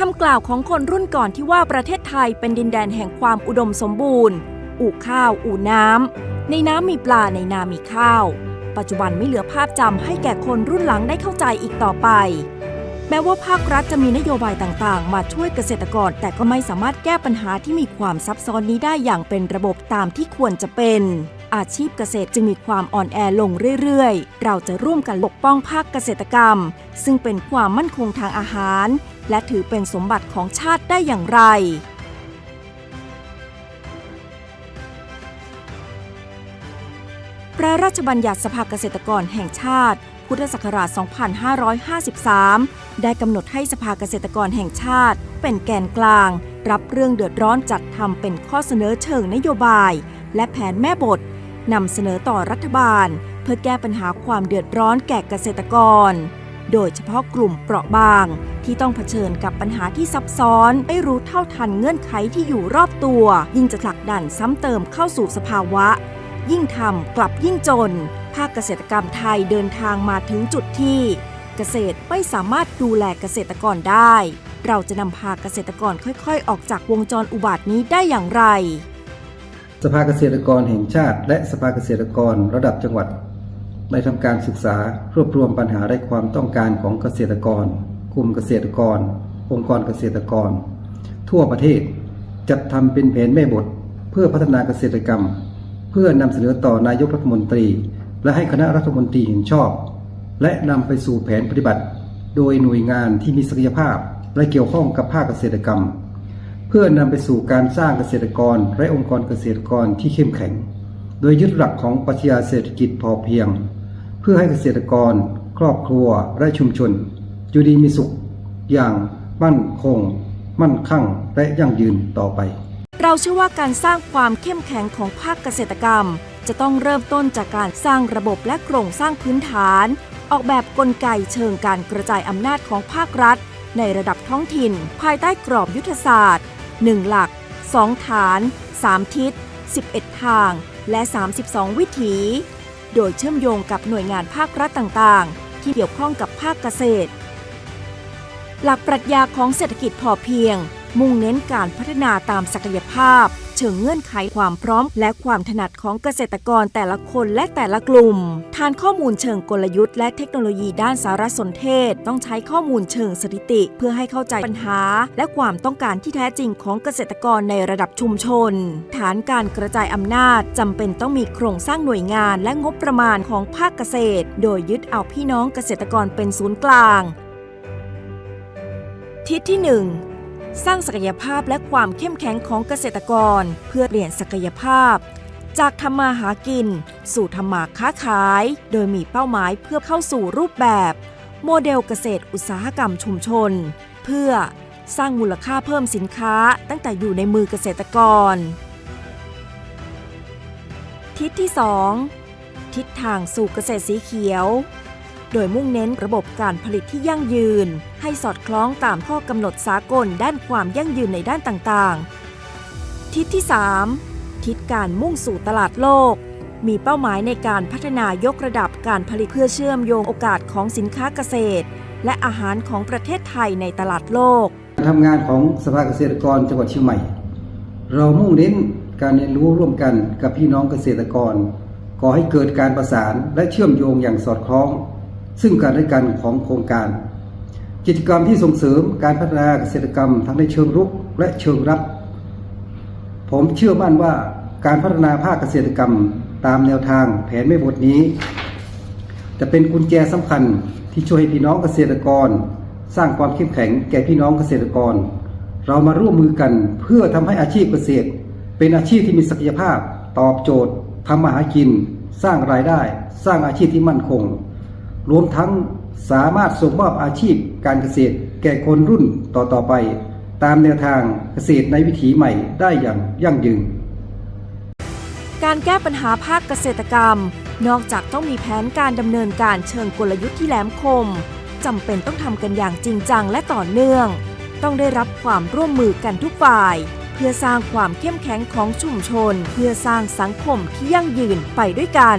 คำกล่าวของคนรุ่นก่อนที่ว่าประเทศไทยเป็นดินแดนแห่งความอุดมสมบูรณ์ อู่ข้าว อู่น้ำ ในน้ำมีปลา ในนามีข้าว ปัจจุบันไม่เหลือภาพจำให้แก่คนรุ่นหลังได้เข้าใจอีกต่อไป แม้ว่าภาครัฐจะมีนโยบายต่างๆ มาช่วยเกษตรกร แต่ก็ไม่สามารถแก้ปัญหาที่มีความซับซ้อนนี้ได้อย่างเป็นระบบตามที่ควรจะเป็น อาชีพเกษตรจึงมีความอ่อนแอลงเรื่อยๆ เราจะร่วมกันปกป้องภาคเกษตรกรรม ซึ่งเป็นความมั่นคงทางอาหาร และถือเป็นสมบัติของชาติได้อย่างไรพระราชบัญญัติสภาเกษตรกรแห่งชาติ พุทธศักราช 2553 ได้กำหนดให้สภาเกษตรกรแห่งชาติ เป็นแกนกลาง รับเรื่องเดือดร้อนจัดทำเป็นข้อเสนอเชิงนโยบาย และแผนแม่บท นำเสนอต่อรัฐบาล เพื่อแก้ปัญหาความเดือดร้อนแก่เกษตรกร โดยเฉพาะกลุ่มเปราะบาง ที่ต้องเผชิญกับปัญหาที่ซับซ้อนไม่รู้เท่าทันเงื่อนไขที่อยู่รอบตัว ยิ่งจะผลักดันซ้ำเติมเข้าสู่สภาวะ ยิ่งทำกลับยิ่งจน ภาคเกษตรกรรมไทยเดินทางมาถึงจุดที่ เกษตรไม่สามารถดูแลเกษตรกรได้ เราจะนำพาเกษตรกรค่อย ๆ ออกจากวงจรอุบาทนี้ได้อย่างไร สภาเกษตรกรแห่งชาติ และสภาเกษตรกรระดับจังหวัดได้ทำการศึกษารวบรวมปัญหาและความต้องการของเกษตรกร กลุ่มเกษตรกร องค์กรเกษตรกร ทั่วประเทศจัดทำเป็นแผนแม่บท เพื่อพัฒนาเกษตรกรรม เพื่อนำเสนอต่อนายกรัฐมนตรี และให้คณะรัฐมนตรีเห็นชอบ และนำไปสู่แผนปฏิบัติ โดยหน่วยงานที่มีศักยภาพ และเกี่ยวข้องกับภาคเกษตรกรรม เพื่อนำไปสู่การสร้างเกษตรกรและองค์กรเกษตรกรที่เข้มแข็ง โดยยึดหลักของปรัชญาเศรษฐกิจพอเพียง เพื่อให้เกษตรกร ครอบครัวและชุมชนอยู่ดีมีสุข อย่างมั่นคง มั่นคั่งและยั่งยืนต่อไป เราเชื่อว่าการสร้างความเข้มแข็งของภาคเกษตรกรรม จะต้องเริ่มต้นจากการสร้างระบบและโครงสร้างพื้นฐาน ออกแบบกลไกเชิงการกระจายอำนาจของภาครัฐ ในระดับท้องถิ่น ภายใต้กรอบยุทธศาสตร์ 1 หลัก 2 ฐาน 3 ทิศ 11 ทาง และ 32 วิถี โดยเชื่อมโยงกับหน่วยงานภาครัฐต่างๆ ที่เกี่ยวข้องกับภาคเกษตร หลักปรัชญาของเศรษฐกิจพอเพียง มุ่งเน้นการพัฒนาตามศักยภาพ เชิงเงื่อนไขความพร้อม และความถนัดของเกษตรกรแต่ละคนและแต่ละกลุ่ม ฐานข้อมูลเชิงกลยุทธ์และเทคโนโลยีด้านสารสนเทศ ต้องใช้ข้อมูลเชิงสถิติ เพื่อให้เข้าใจปัญหา และความต้องการที่แท้จริงของเกษตรกรในระดับชุมชน ฐานการกระจายอำนาจจำเป็นต้องมีโครงสร้างหน่วยงานและงบประมาณของภาคเกษตร โดยยึดเอาพี่น้องเกษตรกรเป็นศูนย์กลาง ทิศที่ 1 สร้างศักยภาพและความเข้มแข็งของเกษตรกร เพื่อเปลี่ยนศักยภาพ จากทำมาหากิน สู่ทำมาค้าขาย โดยมีเป้าหมายเพื่อเข้าสู่รูปแบบ โมเดลเกษตรอุตสาหกรรมชุมชน เพื่อสร้างมูลค่าเพิ่มสินค้าตั้งแต่อยู่ในมือเกษตรกร ทิศที่ 2 ทิศทางสู่เกษตรสีเขียว โดยมุ่งเน้นระบบการผลิตที่ยั่งยืน ให้สอดคล้องตามข้อกำหนดสากลด้านความยั่งยืนในด้านต่างๆ ทิศที่ 3 ทิศการมุ่งสู่ตลาดโลก มีเป้าหมายในการพัฒนายกระดับการผลิตเพื่อเชื่อมโยงโอกาสของสินค้าเกษตร และอาหารของประเทศไทยในตลาดโลกการทำงานของสภาเกษตรกรจังหวัดเชียงใหม่ เรามุ่งเน้นการเรียนรู้ร่วมกันกับพี่น้องเกษตรกรก่อให้เกิดการประสานและเชื่อมโยงอย่างสอดคล้อง ซึ่งกันและกันของโครงการ กิจกรรมที่ส่งเสริมการพัฒนาเกษตรกรรมทั้งในเชิงรุกและเชิงรับ ผมเชื่อมั่นว่าการพัฒนาภาคเกษตรกรรมตามแนวทางแผนแม่บทนี้ จะเป็นกุญแจสำคัญที่ช่วยให้พี่น้องเกษตรกร สร้างความเข้มแข็งแก่พี่น้องเกษตรกร เรามาร่วมมือกันเพื่อทำให้อาชีพเกษตร เป็นอาชีพที่มีศักยภาพ ตอบโจทย์ทำมาหากิน สร้างรายได้ สร้างอาชีพที่มั่นคง รวมทั้งสามารถส่งมอบอาชีพการเกษตร แก่คนรุ่นต่อๆไป ตามแนวทางเกษตรในวิถีใหม่ได้อย่างยั่งยืน การแก้ปัญหาภาคเกษตรกรรม นอกจากต้องมีแผนการดำเนินการเชิงกลยุทธ์ที่แหลมคมจำเป็นต้องทำกันอย่างจริงจังและต่อเนื่อง ต้องได้รับความร่วมมือกันทุกฝ่าย เพื่อสร้างความเข้มแข็งของชุมชน เพื่อสร้างสังคมที่ยั่งยืนไปด้วยกัน